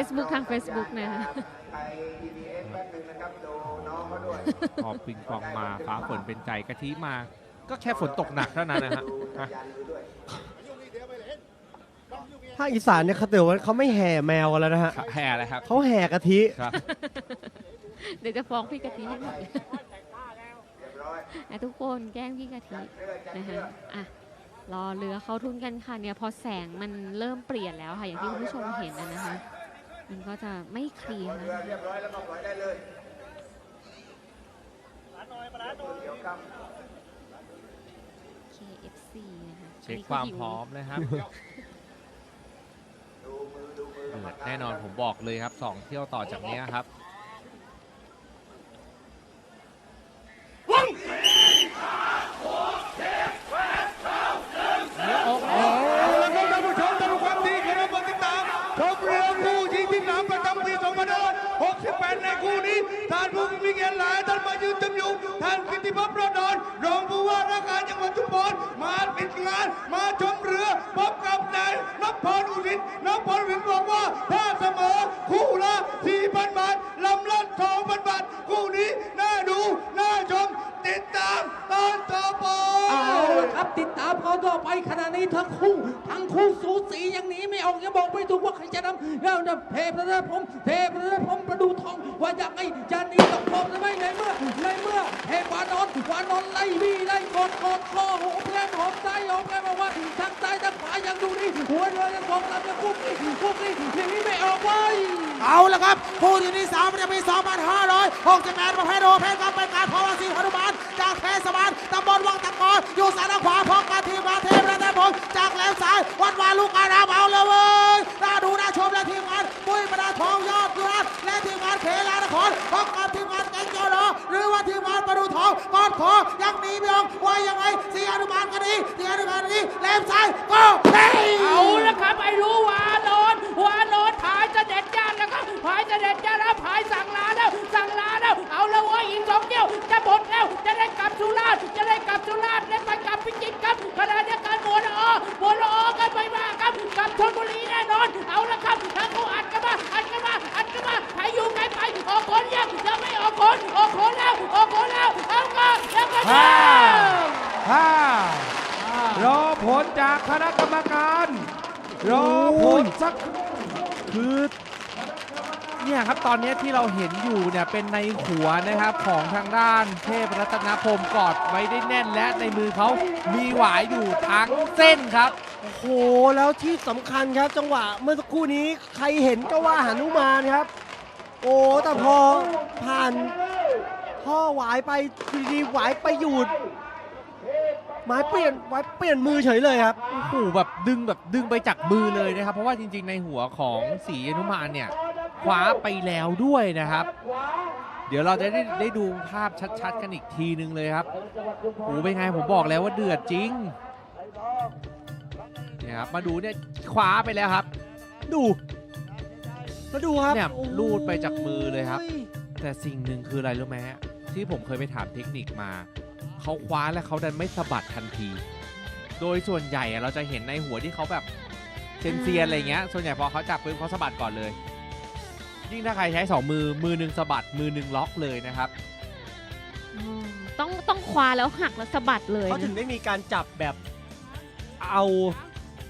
Facebook ทาง Facebook นะคะไทย EBS แป๊บนึงนะครับดูน้องเขาด้วยพอปิงปองมาฟ้าฝนเป็นใจกะทิมา ก็แค่ฝนตกหนักเท่านั้นนะฮะดูสัอะญญาณมือด้วยภาคอีสานเนี่ยเขาเดี๋ยวว่าเขาไม่แห่แมวกันแล้วนะฮะแห่อะไรครับเขาแห่กะทิครับ เดี๋ยวจะฟ้องพี่กะทิให้หมดเรียบร้อยอะทุกคนแกล้งพี่กะทิเรือจัดนะคะเรืออะรอเรือเข้าทุนกันค่ะเนี่ยพอแสงมันเริ่มเปลี่ยนแล้วค่ะอย่างที่คุณผู้ชมเห็นนะนะคะ มันก็จะไม่เคลียร์เรือนะเรียบร้อยแล้วก็ปล่อยได้เลยเดี๋ยวครับ KFC นะคะเช็คอันนี้ความหิพร้อมนะครับดูมือดูมือเดือดแน่นอนผมบอกเลยครับสองเที่ยวต่อจากเนี้ยครับ โอ้โหแล้วก็ท่านผู้ชมท่านผู้ฟังที่เคารพติดตามชมเรือคู่ชิงที่สามประจำปี2568 ในคู่นี้ ท่านผู้มีเกียรติหลายท่านมายืนจำอยู่ พิภพระดอนรองผู้ว่าราชการจังหวัดชุมพรมาปิดงาน มาชมเรือพบกับนายนพพรอุทิศนพพรอุทิศบอกว่าถ้าเสมอคู่ละทีพันบาทลำลันทอ ติดตามเขาต่อไปขณะนี้ทั้งคู่ทั้งคู่สูสีอย่างนี้ไม่ออกยังบอกไม่ถูกว่าใครจะนำแล้วนะเทพระพรหมเทพระพรหมประดูทองว่าอย่างไงจะหนีตกพรหมหรือไม่ในเมื่อในเมื่อเทพวานอนวานอนไล่บี้ไล่กดกดคอโหมแก้มหอมซ้ายหอมแก้มบอกว่าทางซ้ายทางขวายังดูนี่หัวเรือยังสองลำยังคุกนี่คุกนี่หนีไม่ออกไว้เอาละครับคู่ที่ที่สามประจำปี2568ประเภทโอเพนครับเป็นการพอวสีหนุมาน จากเทศบาลตำบลวังตะกออยู่ซ้ายและขวาพร้อกันทีมงานเทพและเทพพงศ์จากแหลมซ้ายวัดวาลูกอารามเอาเลยเว้ยน่าดูน่าชมและทีมงานปุ้ยประดาทองยอดยุรัตและทีมงานเขลานครพร้อกับทีมงานแกงจอรอหรือว่าทีมงานประดูทองกอดคอยังหนีไม่ออกว่ายังไงสีหนุมานกันดีสีหนุมานกันดีแหลมซ้ายก็เฮ้ยเอาละครับไอ้รู้วานอนวานอนผายจะเด็ดจ้านแล้วครับผายจะเด็ดจ้านแล้วผายสั่งลาแล้วสั่งลา เอาแล้วเว้ยอีกสองเที่ยวจะหมดแล้วจะได้กลับสุราษฎร์จะได้กลับสุราษฎร์ได้ไปกลับพิจิตรครับขณะเดียวกันบัวละออบัวละออกันไปมาครับกลับชลบุรีแน่นอน เอาละครับทั้งคู่อัดกันมาอัดกันมาอัดกันมาใครอยู่ใครไปออกคนยังยังไม่ออกคนออกคนแล้วออกคนแล้วเอาก็แล้วก็ห้าเช้าห้ารอผลจากคณะกรรมการรอผลสักคือ เนี่ยครับตอนนี้ที่เราเห็นอยู่เนี่ยเป็นในหัวนะครับของทางด้านเทพรัตนพรหมกอดไว้ได้แน่นและในมือเขามีหวายอยู่ทั้งเส้นครับ โอ้โหแล้วที่สำคัญครับจังหวะเมื่อสักครู่นี้ใครเห็นก็ว่าหนุมานครับ โอ้แต่พอผ่านพ่อหวายไปอยู่ดีๆหวายไปหยุดหมายเปลี่ยนหวายเปลี่ยนมือเฉยเลยครับ โอ้โหแบบดึงแบบดึงไปจากมือเลยนะครับ เพราะว่าจริงๆในหัวของสีอนุมานเนี่ย คว้าไปแล้วด้วยนะครับ เดี๋ยวเราจะได้ได้ดูภาพชัดๆ กันอีกทีนึงเลยครับโอ้โหเป็นไงผมบอกแล้วว่าเดือดจริงเนี่ยครับมาดูเนี่ยคว้าไปแล้วครับ ดูแล้วดูครับเนี่ยโอ้โหลูดไปจากมือเลยครับ แต่สิ่งหนึ่งคืออะไรรู้ไหมฮะที่ผมเคยไปถามเทคนิคมาเขาคว้าแล้วเขาดันไม่สะบัดทันที โดยส่วนใหญ่อะเราจะเห็นในหัวที่เขาแบบเซนเซียนอะไรเงี้ย ส่วนใหญ่พอเขาจับปืนเขาสะบัดก่อนเลย ยิ่งถ้าใครใช้สองมือมือหนึ่งสะบัดมือหนึ่งล็อกเลยนะครับ อืมต้องต้องคว้าแล้วหักแล้วสะบัดเลยเขาถึงนะได้มีการจับแบบเอา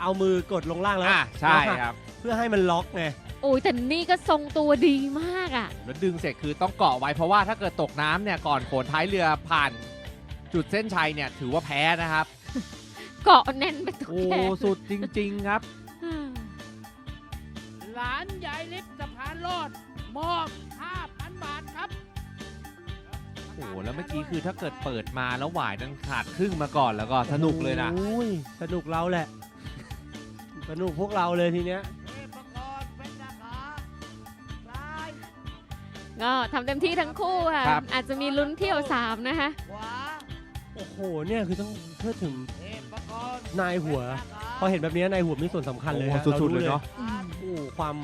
เอามือกดลงล่างแล้วอะใช่แล้วหักครับ เพื่อให้มันล็อกไงโอ้ยแต่นี่ก็ทรงตัวดีมากอะ แล้วดึงเสร็จคือต้องเกาะไว้เพราะว่าถ้าเกิดตกน้ำเนี่ยก่อนโขนท้ายเรือผ่านจุดเส้นชัยเนี่ยถือว่าแพ้นะครับ เกาะแน่นไปทุกโอ้แขนสุดจริง ๆ ครับอืมหลานยายเล็กสะพานรอ ดมอบ5,000 บาทครับ โอ้โหแล้วเมื่อกี้คือถ้าเกิดเปิดมาแล้วหวายนั้นขาดครึ่งมาก่อนแล้วก็สนุกเลยนะ โอ้ยสนุกเราแหละ สนุกพวกเราเลยทีเนี้ยก็ทำเต็มที่ทั้งคู่ค่ะ ครับ อาจจะมีลุ้นเที่ยวสามนะคะ โอ้โหเนี่ยคือต้องเพื่อถึงนายหัว พอเห็นแบบนี้นายหัวมีส่วนสำคัญเลยโอ้ฮะโหสุดๆรรู้เลยเนาะอืมโอ้โหความ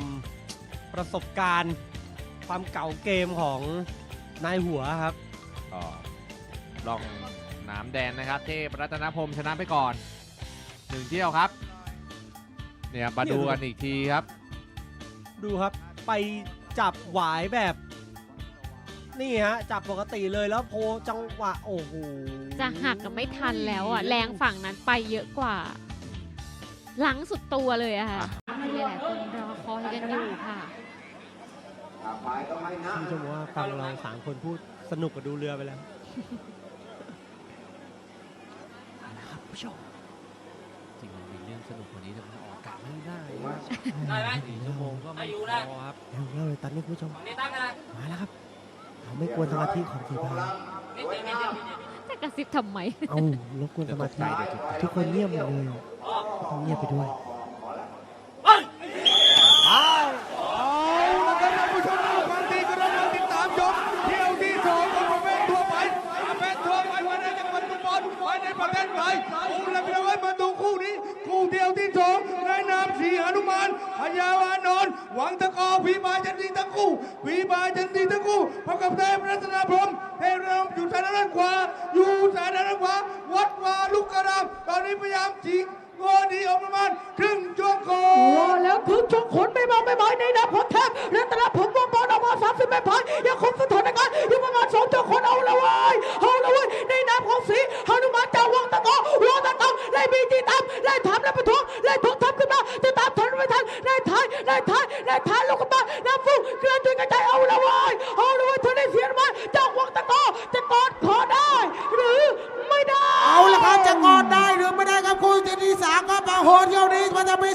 ประสบการณ์ ความเก่าเกมของนายหัวครับ ก็ลองน้ำแดนนะครับ เทพรัตนพรหมชนะไปก่อนหนึ่งเที่ยวครับ เนี่ยมาดูกันอีกทีครับ ดูครับไปจับหวายแบบ นี่ฮะ จับปกติเลยแล้วโพจังหวะโอ้โหจะหักกับไม่ทันแล้วอะ แรงฝั่งนั้นไปเยอะกว่า หลังสุดตัวเลยอะค่ะที่หลายๆคนรอคอยกันอยู่ค่ะอ่า ฝ่ายก็ไม่นะคุณผู้ชมว่าฟังเราสามคนพูดสนุกกับดูเรือไปแล้วนะครับผู้ชมจริงมันมีเรื่องสนุกกว่านี้แต่มันออกอากาศไม่ได้ได้ไหมสี่ชั่วโมงก็ไม่พอครับเร็วเร็วเลยตอนนี้คุณผู้ชมนี่ตั้งนะมาแล้วครับเราไม่กวนสมาธิของทีมพานี่เดียวนี่เดียวแต่กระซิบทำไม เอารบกวนสมาธิเดี๋ยวตกใจทุกคนเงียบหมดเลยต้องเงียบไปด้วย โหดเที่ยวนี้มันจะมี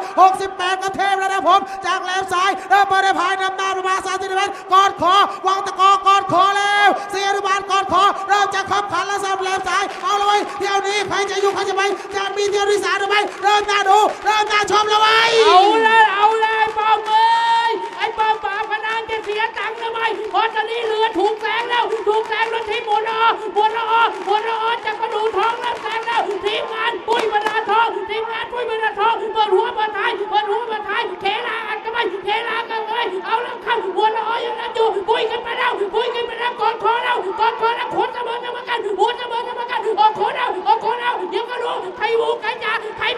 2,568กระเทพแล้วนะผม จากแหลมซ้ายเริ่มมาได้ภายนำหน้าประมาณ30เมตรกอดคอวางตะกอกอดคอแล้วเสียอนุบาลกอดคอเริ่มจะขับขันแล้วสำแหลมซ้ายเอาละเว้ยเที่ยวนี้ใครจะอยู่ใครจะไปจะมีเที่ยวที่สามหรือไม่เริ่มน่าดูเริ่มน่าชมแล้วเว้เอาเลยเอาเลยป้อมเอ้ยไอ้ปอมป่าพนังจะเสียตังค์ทำไมพราะตอนนี้เรือถูกแซงแล้วถูกแซงรถทีมหมดอหมดอหมดอจะกระดูท้องแล้ว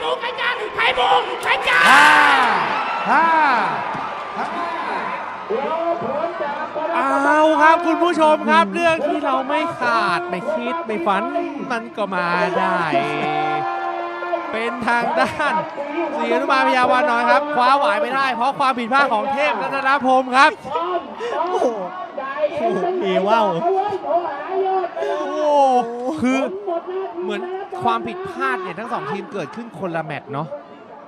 บูใครจ่าใครบูใครจ่าห้าเอาครับคุณผู้ชมครับเรื่องที่เราไม่ขาดไม่คิดไม่ฝันมันก็มาได้ เป็นทางด้านสีอนุบาลพยาวานน้อยครับคว้าหวายไม่ได้ เพราะความผิดพลาดของเทพรัตนพรหมครับโอ้โหโอ้โหเอว่าวโอ้โหคือเหมือน ความผิดพลาดเนี่ยทั้งสองทีมเกิดขึ้นคนละแมตช์เนาะ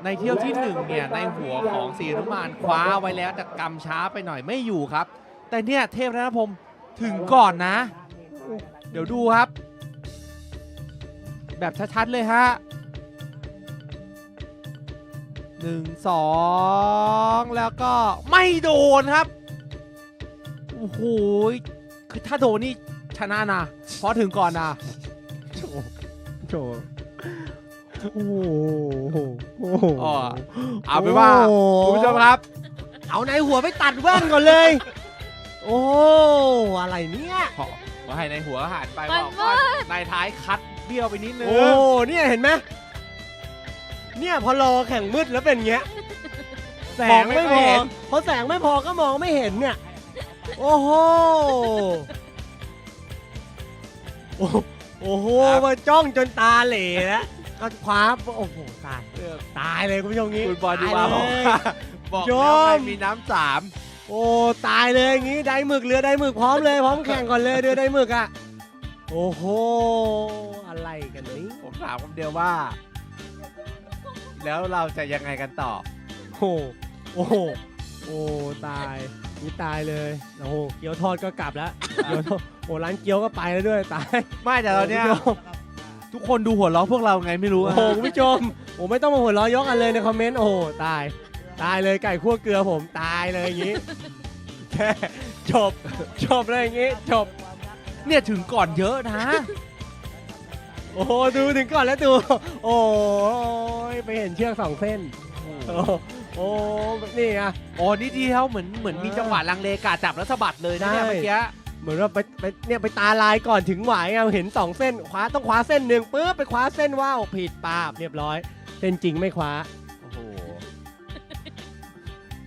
ในเที่ยวที่หนึ่งเนี่ยในหัวของศรีอนุมานคว้าไว้แล้วแต่กำช้าไปหน่อยไม่อยู่ครับ แต่เนี่ยเทพรัตนพรมถึงก่อนนะ เดี๋ยวดูครับ แบบชัดๆเลยฮะหนึ่งสองแล้วก็ไม่โดนครับโอ้โหคือถ้าโดนนี่ชนะนะเพราะถึงก่อนนะ จโอ้โหโอ้โหอ๋อเอาเป็นว่าโอ้โหคุณผู้ชมครับ เอาในหัวไปตัดแว่นก่อนเลย โอ้อะไรเนี่ย ขอขอให้ในหัวหันไปมันบอกมืว่าดในท้ายคัดเบี้ยวไปนิดนึง โอ้เนี่ยเห็นไหมเนี่ยพอรอแข่งมืดแล้วเป็นเงี้ย แสงไม่พอพอแสงไม่พอก็มองไม่เห็นเนี่ย โอ้โหโอ้ โอ้โหมาจ้องจนตาเหล่แล้วก็คว้าโอ้โหตายตายเลยคุณผู้ชมงี้คุณบอลดีตายว่าบอกเลยว่าบอกโยแล้วมไงมีน้ำสามโอ้ตายเลยอย่างงี้ได้หมึกเรือได้หมึกพร้อมเลยพร้อมแข่งก่อนเลยเรือได้หมึกอะโอ้โหอะไรกันนี่ผมถามคำเดียวว่า แล้วเราจะยังไงกันต่อ โอ้โหโอ้โหโอ้ตาย นี่ตายเลยโอ้โหเกี๊ยวทอดก็กลับแล้วเกี๊ยวทอดโอ้ร้านเกี๊ยวก็ไปแล้วด้วยตายไม่แต่ตอนเนี้ยโโหทุกคนดูหัวเราะพวกเราไงไม่รู้โอ้อะโหคุณผู้ชมโอ้ไม่ต้องมาหัวเราะยกกันเลยในคอมเมนต์โอ้โหตาย ตายเลยไก่คั่วเกลือผมตายเลยอย่างงี้แค่จบจบเลยอย่างงี้จบเนี่ยถึงก่อนเยอะนะ โอ้โหดูถึงก่อนแล้วดู โอ้ยไปเห็นเชือกสองเส้นโอ้ โหโอ้นี่ไง อ๋อนี่เดียวเหมือนเหมือนมีจังหวะลังเลกาจับแล้วสะบัดเลยนะเนี่ยใช่ เมื่อกี้เหมือนว่าไปไปเนี่ยไปตาลายก่อนถึงหวายไงเห็นสองเส้นคว้าต้องคว้าเส้นหนึ่งปุ๊บไปคว้าเส้นว่าวผิดปาบเรียบร้อย เส้นจริงไม่คว้า โอ้โห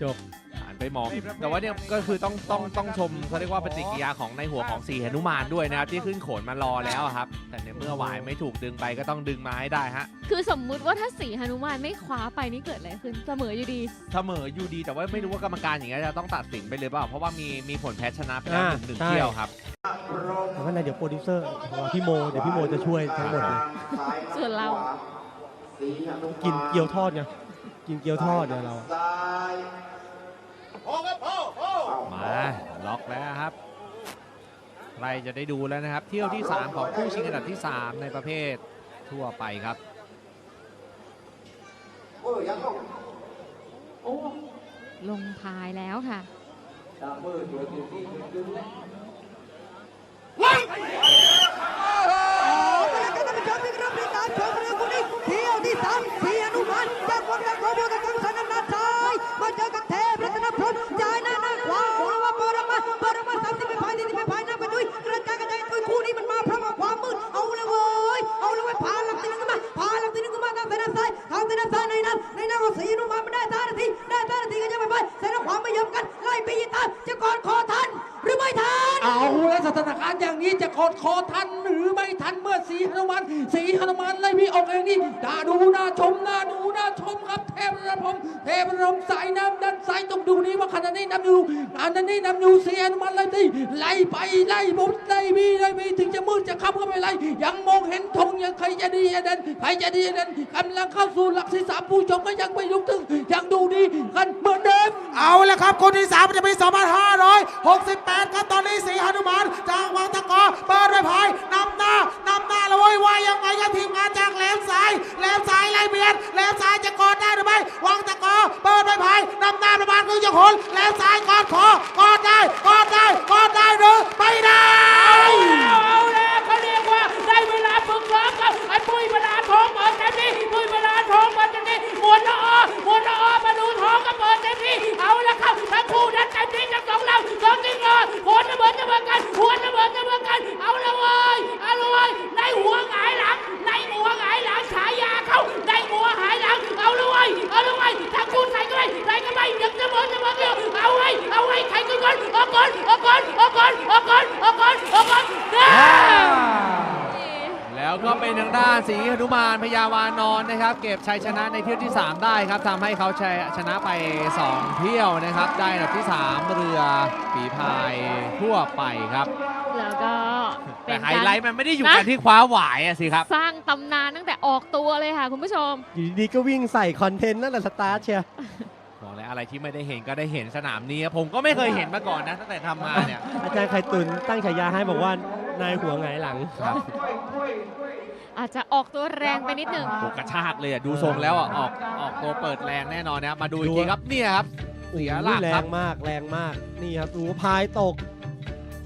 จบอัน ไปมอง แต่ว่าเนี่ยก็คือต้องต้องต้องชมเขาเรียกว่าปฏิกิริยาของในหัวของสีหนุมานด้วยนะครับที่ขึ้นโขนมารอแล้วอะครับ แต่ในเมื่อหวายไม่ถูกดึงไปก็ต้องดึงมาให้ได้ฮะคือสมมุติว่าถ้าสีหนุมานไม่คว้าไปนี่เกิดอะไรขึ้นเสมออยู่ดี เสมออยู่ดีแต่ว่าไม่รู้ว่ากรรมการอย่างเงี้ยจะต้องตัดสินไปเลยเปล่าเพราะว่ามีมีผลแพ้ชนะไปแล้วหนึ่งหนึ่งเที่ยวครับ แต่ว่าในเดี๋ยวโปรดิวเซอร์ของพี่โมเดี๋ยวพี่โมจะช่วยทั้งหมดเลยส่วนเรา กินเกี๊ยวทอดไงกินเกี๊ยวทอดเนี่ยเรา ซ้ายมา ล็อกแล้วครับใครจะได้ดูแล้วนะครับ เที่ยวที่ 3 ของคู่ชิงอันดับที่ 3 ในประเภททั่วไปครับลงท้ายแล้วค่ะเที่ยวที่3 เทพระพรหมสายน้ำด้านซ้ายต้องดูนี้ว่าขณะนี้นำอยู่อันนี้นำอยู่เสีหนุมานไล่ตีไล่ไปไล่บุบไล่บีไล่บีถึงจะมืดจะค่ำก็ไม่ไล่ยังมองเห็นธงยังใครจะดีจะเด่นใครจะดีจะเด่นกำลังเข้าสู่หลักที่สามผู้ชมก็ยังไม่ลุกถึงยังดูดีกันเหมือนเดิมเอาละครับคนที่3จะเป็น2,568ครับตอนนี้สีหนุมานจากวังตะกอเปิดด้วยพายนำหน้านำหน้าแล้วเว้ยว่ายังไงครับทีมงานจากแหลมซ้ายแหล เปิดด้วยพายนำหน้าประมาณครึ่งชั่วโมงแหลมซ้ายกอดคอกอดได้กอดได้กอดได้หรือไม่ได้เอาเอาแล้วเขาเรียกว่าได้เวลาฝึกซ้อมครับไอ้ปุ้ยเวลาท้องเปิดเต็มที่ปุ้ยเวลาท้องเปิดเต็มที่หมวดละออหมวดละออมาดูท้องก็เปิดเต็มที่เอาละครับทั้งคู่นั้นเต็มที่ทั้งสองเลำสองจริงเลยหัวระเบิดจะเบิดกันหัวระเบิดจะเบิดกันเอาละเว้ยเอาละเว้ยในหัวหง เป็นทางด้านสีหนุมานพยาวานอนนะครับ เก็บชัยชนะในเที่ยวที่ 3 ได้ครับทำให้เขาชัยชนะไป 2 เที่ยวนะครับ ได้อันดับที่ 3 เรือฝีพายทั่วไปครับ แล้วก็เป็แต่นไฮการไลท์มันไม่ได้อยู่นะกันที่คว้าหวายอะสิครับ สร้างตำนานตั้งแต่ออกตัวเลยค่ะคุณผู้ชม อยู่ดีๆก็วิ่งใส่คอนเทนต์นั่นแหละสตาร์ทเชียร์บอกเลยอะไรที่ไม่ได้เห็นก็ได้เห็นสนามนี้ครับผมก็ไม่เคยเห็นมาก่อนนะตั้งแต่ทำมาเนี่ยอาจารย์ไข่ตุนตั้งฉายาให้บอกว่านายหัวหงายหลัง ครับ อาจจะออกตัวแรงไปนิดหนึ่งโหกระชากเลยอะดูทรงแล้วอะออกออกตัวเปิดแรงแน่นอนนะครับมาดูอีกทีครับเนี่ยครับเสียหลักแรครับงมากแรงมากนี่ครับดูพายตก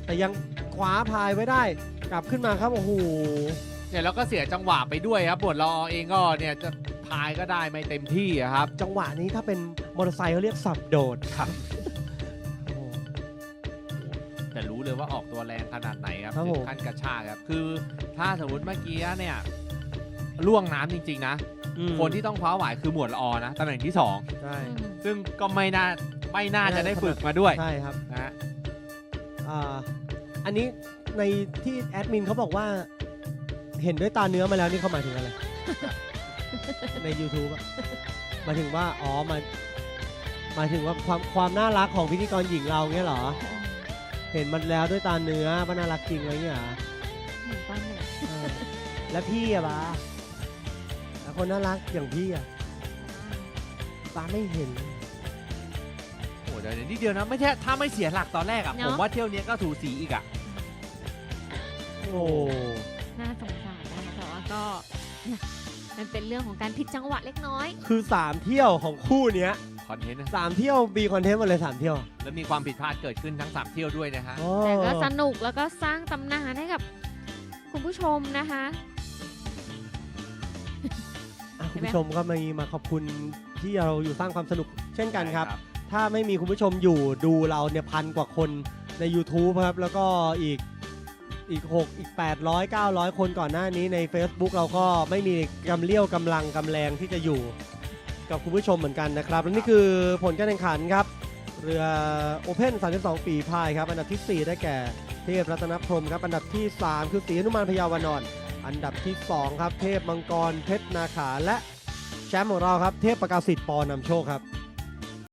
แต่ยังคว้าพายไว้ได้ กลับขึ้นมาครับโอ้โหเนี่ยแล้วก็เสียจังหวะไปด้วยครับบทรอเองก็เนี่ยจะพายก็ได้ไม่เต็มที่อะครับ จังหวะนี้ถ้าเป็นมอเตอร์ไซค์เขาเรียกสับโดดครับโอ้โหแต่รู้เลยว่าออกตัวแรงขนาดไหน ครับครับถึผมงขั้นกระชากครับคือถ้าสมมติเมื่อกี้เนี่ยล่วงน้ำจริงๆนะ อืมคนที่ต้องคว้าหวายคือหมวดละออนะตำแหน่งที่สองใช่ ซึ่งก็ไม่น่าไม่น่าจะได้ฝึกมาด้วยใช่ครับนะฮะอ่าอันนี้ในที่แอดมินเขาบอกว่า เห็นด้วยตาเนื้อมาแล้วนี่เขาหมายถึงอะไร ใน YouTube อะหมายถึงว่า อ๋อหมายหมายถึงว่าความความน่ารักของพิธีกรหญิงเราเงี้ยเหรอ เห็นมันแล้วด้วยตาเนื้อว่าน่ารักจริงอะไรเงี้ยเหรอเหมือนตอนไหนเออแล้วพี่อะบาแล้วคนน่ารักอย่างพี่อะบาไม่เห็น โอ้เดี๋ยวนิดเดียวนะไม่ใช่ถ้าไม่เสียหลักตอนแรกอะเนอะ ผมว่าเที่ยวเนี้ยก็ถูสีอีกอะโอ้น่าสงสารนะคะแต่ว่าก็เนี่ยมันเป็นเรื่องของการผิดจังหวะเล็กน้อย คือ3เที่ยวของคู่เนี้ย คอนเทนต์นะสามเที่ยวบีคอนเทนต์หมดเลย3เที่ยวแล้วมีความผิดพลาดเกิดขึ้นทั้ง 3 เที่ยวด้วยนะฮะโอ้แต่ก็สนุกแล้วก็สร้างตำนานให้กับคุณผู้ชมนะคะ อะคุณผู้ชมก็มีมาขอบคุณที่เราอยู่สร้างความสนุกเช่นกันครับ ถ้าไม่มีคุณผู้ชมอยู่ดูเราเนี่ยพันกว่าคนใน YouTube ครับ แล้วก็อีกอีก 6 อีก 800 900 คนก่อนหน้านี้ใน Facebook เราก็ไม่มีกำเลี้ยวกำลังกำแรงที่จะอยู่ กับคุณผู้ชมเหมือนกันนะครับและนี่คือผลการแข่งขันครับ เรือโอเพ่น32 ปีพายครับ อันดับที่ 4 ได้แก่เทพรัตนพรมครับ อันดับที่ 3 คือศรีนุมานพยาวานอนอันดับที่ 2 ครับ เทพมังกรเพชรนาขาและแชมป์ของเราครับ เทพประกาศสิทธิ์ปอนำโชคครับ